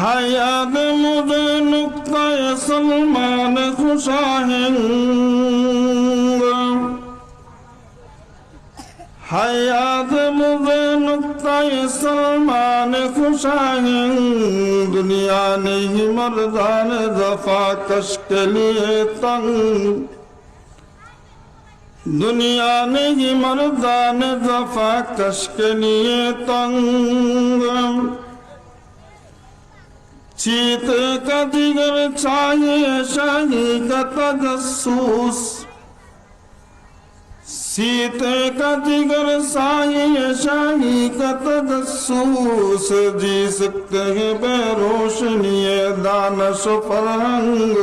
حياة مدنك يا سلمان خشاهند حياة مدنك يا سلمان خشاهند دنیا نہیں مردان دفا کش کے لیے تنگ دنیا نے ہی مردان دفا کش کے لیے تنگ चीत कदिगमिच्छाये शहीकतजस्सूस् शीत कदिगर साये शहीकतजस्सूस् जी सकते हैं बेरोशनीय दानश फरहंग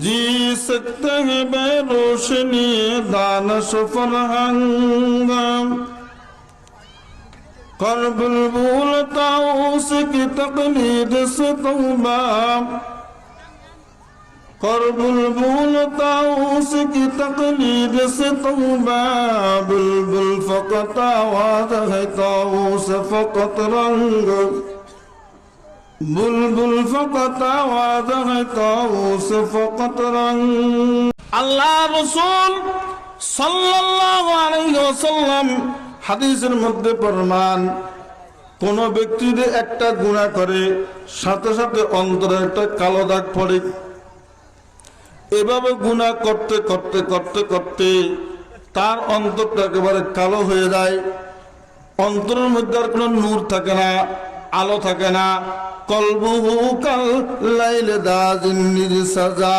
जी सकते हैं बेरोशनीय दानश फरहंग قرب البول بھولتا تقليد کی تقلید البول توبہ تقليد بل کی تقلید بلبل فقط وعد ہے تاؤس فقط رنگ. بلبل فقط وعد ہے تاؤس فقط رنگ. اللہ رسول صلی اللہ علیہ وسلم হাদিসের মধ্যে প্রমাণ, কোন ব্যক্তি যদি একটা গুনাহ করে, সাথে সাথে অন্তরে একটা কালো দাগ পড়ে। এভাবে গুনাহ করতে করতে করতে করতে তার অন্তরটা একেবারে কালো হয়ে যায়। অন্তরের মধ্যে আর কোনো নূর থাকে না, আলো থাকে না। কলবুহু কাল লাইল দাজিন সাজা।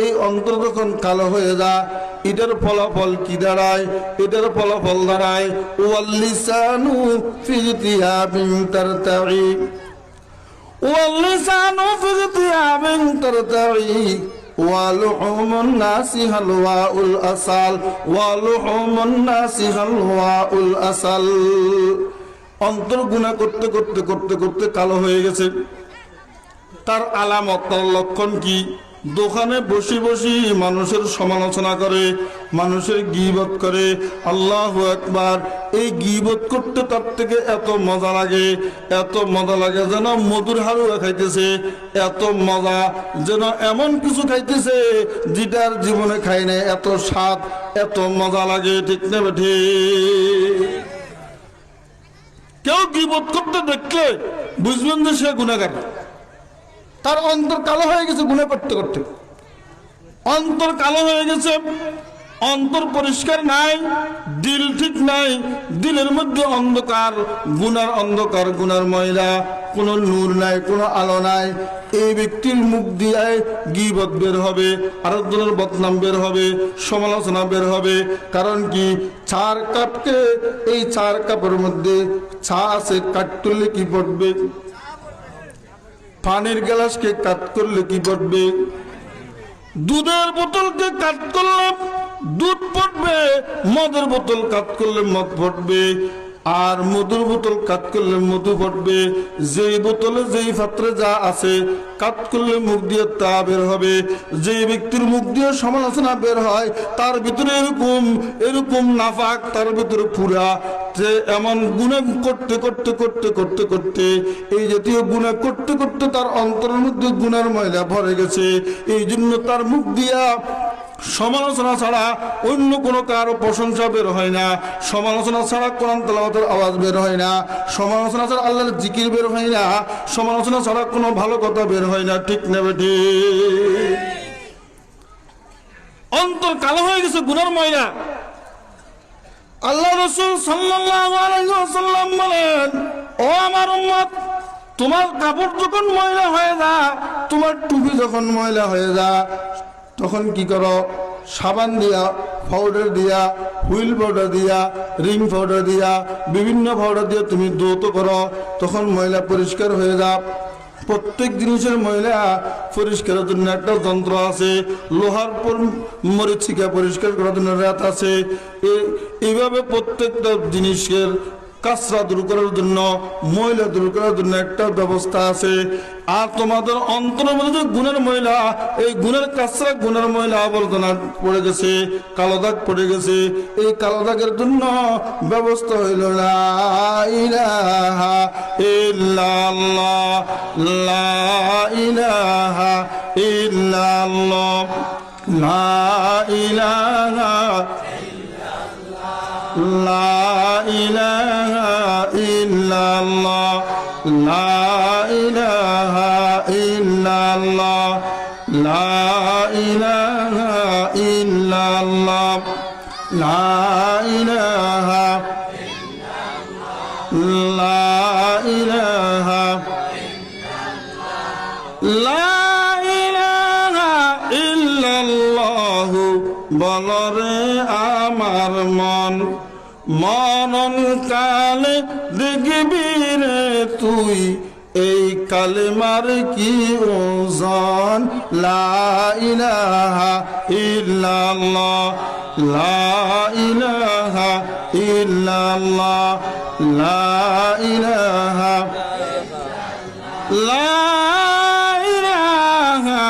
এই অন্তর যখন কালো হয়ে যা এটার ফলাফল কি দাঁড়ায় এটার ফলাফল দাঁড়ায় ওয়াল্লিসানু ফিরতিয়া বিন তারতাই ওয়াল্লিসানু ফিরতিয়া বিন তারতাই ولحوم الناس هلواء الأصل ولحوم الناس هلواء الأصل অন্তর গুণা করতে করতে করতে করতে কালো হয়ে গেছে তার আলামত তার লক্ষণ কি দোকানে বসে বসে মানুষের সমালোচনা করে, মানুষের গিবত করে। আল্লাহ একবার এই গিবত করতে তার থেকে এত মজা লাগে, এত মজা লাগে যেন মধুর হালুয়া খাইতেছে, এত মজা যেন এমন কিছু খাইতেছে যেটার জীবনে খাই নাই। এত স্বাদ, এত মজা লাগে, ঠিক না বেঠে? কেউ গিবত করতে দেখলে বুঝবেন যে সে গুণাগার। তার অন্তর কালো হয়ে গেছে, গুণে করতে করতে। অন্তর কালো হয়ে গেছে, অন্তর পরিষ্কার নাই, দিল ঠিক নাই, দিলের মধ্যে অন্ধকার গুনার অন্ধকার গুনার ময়লা, কোনো নূর নাই, কোনো আলো নাই। এই ব্যক্তির মুখ দিয়ে গিবত বের হবে আরেকজনের বদনাম বের হবে, সমালোচনা বের হবে। কারণ কি? চার কাপকে, এই চার কাপের মধ্যে ছা আছে কাট তুললে কি পড়বে? পানির গ্লাসকে কাট করলে কি পড়বে? দুধের বোতলকে কাট করলে দুধ পড়বে, মদের বোতল কাট করলে মদ পড়বে। আর মধুর বোতল কাত করলে মধু পড়বে যেই বোতলে যেই পাত্রে যা আছে, কাত করলে মুখ দিয়ে তা বের হবে। যেই ব্যক্তির মুখ দিয়ে সমালোচনা বের হয়, তার ভিতরে এরকম এরকম নাফাক, তার ভিতরে পুরা। যে এমন গুণা করতে করতে করতে করতে করতে, এই জাতীয় গুণা করতে করতে তার অন্তরের মধ্যে গুণার ময়লা ভরে গেছে। এই জন্য তার মুখ দিয়া সমালোচনা ছাড়া অন্য কোনো কারও প্রশংসা বের হয় না। সমালোচনা ছাড়া কোরআন তেলাওয়াতের আওয়াজ বের হয় না। সমালোচনা ছাড়া আল্লাহর জিকির বের হয় না। সমালোচনা ছাড়া কোনো ভালো কথা বের হয় না। ঠিক নেবে ঠিক অন্তর কালো হয়ে গেছে, গুনার ময়লা। আল্লাহ রসুল ওয়াসাল্লাম বলেন, ও আমার উম্মত, তোমার কাপড় যখন ময়লা হয়ে যা, তোমার টুপি যখন ময়লা হয়ে যা তখন কি করো? সাবান দিয়া পাউডার দিয়া, হুইল পাউডার দিয়া রিং পাউডার দিয়া, বিভিন্ন পাউডার দিয়ে তুমি দৌত করো। তখন ময়লা পরিষ্কার হয়ে যা প্রত্যেক জিনিসের ময়লা পরিষ্কারের জন্য একটা যন্ত্র আছে। লোহার পর মরিচিকা পরিষ্কার করার জন্য রাত আছে। এইভাবে প্রত্যেকটা জিনিসের কাঁচরা দূর করার জন্য মহিলা দূর করার জন্য একটা ব্যবস্থা আছে। আর তোমাদের অন্তরের মধ্যে যে গুণের মহিলা এই গুণের কাসরা গুণের মহিলা আবর্জনা পড়ে গেছে, কালো দাগ পড়ে গেছে। এই কালো দাগের জন্য ব্যবস্থা হইল না ইলাহা ইল্লাল্লাহ ইলাহা ইল্লাল্লাহ, লা ইলাহা ইল্লাল্লাহ, লা ইলাহা লা ইলাহা লা ইলাহা ইল্লাল্লাহু বলরে আমার মন মনন কালে দেখবি রে তুই এই কালেমার কি ওজন লা ইলাহা ইল্লাল্লাহ লা ইলাহা ইল্লাল্লাহ লা ইলাহা ইল্লাল্লাহ লা ইলাহা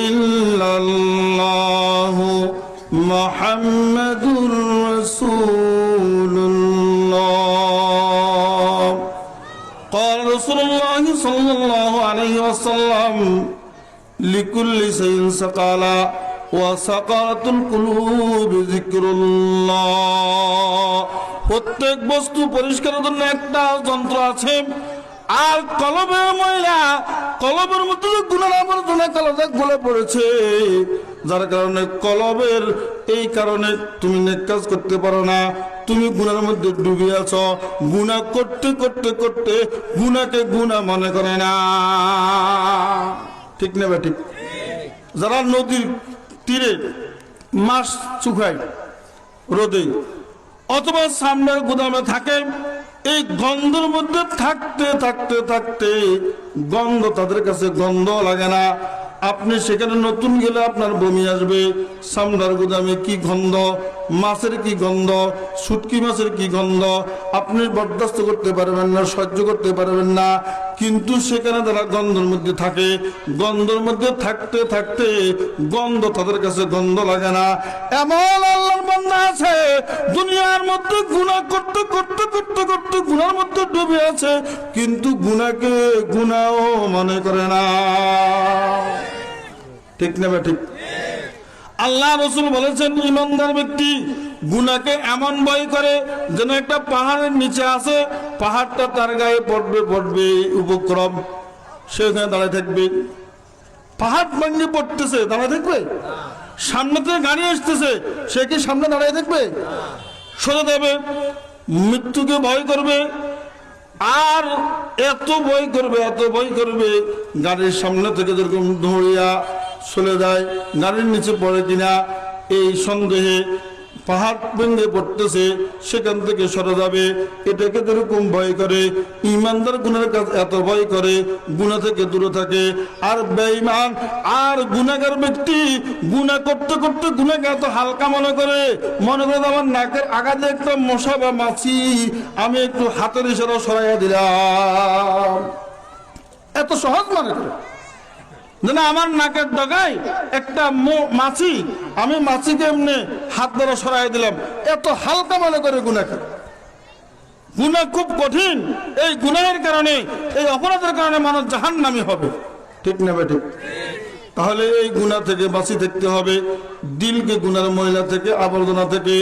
ইল্লাল্লাহ মুহাম্মদ লিকুল্লি প্রত্যেক বস্তু পরিষ্কারের জন্য একটা যন্ত্র আছে। আর কলবের ময়লা কলবের মতো গুণের আবর্জনা কলবে গুলে পড়েছে, যার কারণে কলবের এই কারণে তুমি কাজ করতে পারো না। তুমি গুণের মধ্যে ডুবে আছো। গুণা করতে করতে করতে গুণাকে গুণা মনে করে না। ঠিক নেবে ঠিক যারা নদীর তীরে মাছ চুখায় রোদে, অথবা সামনের গুদামে থাকে, এই গন্ধের মধ্যে থাকতে থাকতে থাকতে গন্ধ তাদের কাছে গন্ধ লাগে না। আপনি সেখানে নতুন গেলে আপনার বমি আসবে সামনার গুদামে কি গন্ধ, মাছের কি গন্ধ, শুটকি মাছের কি গন্ধ, আপনি বরদাস্ত করতে পারবেন না, সহ্য করতে পারবেন না, কিন্তু সেখানে তারা গন্ধর মধ্যে থাকে, গন্ধর মধ্যে থাকতে থাকতে গন্ধ তাদের কাছে গন্ধ লাগে না। এমন আল্লাহর বান্দা আছে, দুনিয়ার মধ্যে গুনাহ করতে করতে করতে করতে গুণার মধ্যে ডুবে আছে, কিন্তু গুনাকে গুনাও মনে করে না। ঠিক না ঠিক আল্লাহ রসুল বলেছেন ইমানদার ব্যক্তি গুনাকে এমন ভয় করে যেন একটা পাহাড়ের নিচে আছে, পাহাড়টা তার গায়ে পড়বে পড়বে, উপক্রম। সে ওখানে দাঁড়ায় থাকবে। পাহাড় ভাঙ্গে পড়তেছে, দাঁড়ায় থাকবে? সামনে থেকে গাড়ি আসতেছে, সে কি সামনে দাঁড়ায় থাকবে? সরে দেবে মৃত্যুকে ভয় করবে, আর এত ভয় করবে, এত ভয় করবে, গাড়ির সামনে থেকে যেরকম দৌড়িয়া চলে যায়। গাড়ির নিচে পড়ে কিনা, এই সন্দেহে পাহাড় ভেঙে পড়তেছে, সেখান থেকে সরে যাবে। এটাকে যেরকম ভয় করে, ইমানদার গুণের কাজ এত ভয় করে, গুণা থেকে দূরে থাকে। আর বেঈমান, আর গুণাগার ব্যক্তি গুণা করতে করতে গুণাকে এত হালকা মনে করে। মনে করে আমার নাকের আগাতে একটা মশা বা মাছি, আমি একটু হাতের ইশারা সরাইয়া দিলাম। এত সহজ মনে করে। যে না আমার নাকের ডগায় একটা মাছি, আমি মাছিকে এমনি হাত দ্বারা সরাই দিলাম। এত হালকা মনে করে গুণাকে গুণা খুব কঠিন। এই গুণের কারণে, এই অপরাধের কারণে মানুষ জাহান নামি হবে। ঠিক না ঠিক? তাহলে এই গুণা থেকে বাঁচি থাকতে হবে। দিলকে গুনার মহিলা থেকে, আবর্জনা থেকে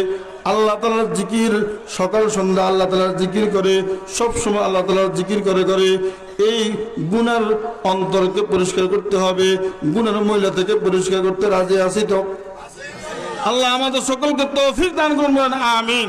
আল্লাহ তালার জিকির, সকাল, সন্ধ্যা আল্লাহ তালার জিকির করে, সব সময় আল্লাহ তালার জিকির করে করে। এই গুনার অন্তরকে পরিষ্কার করতে হবে, গুনার মহিলা থেকে পরিষ্কার করতে রাজি আসি তো? আল্লাহ আমাদের সকলকে তৌফিক দান করবেন আমিন।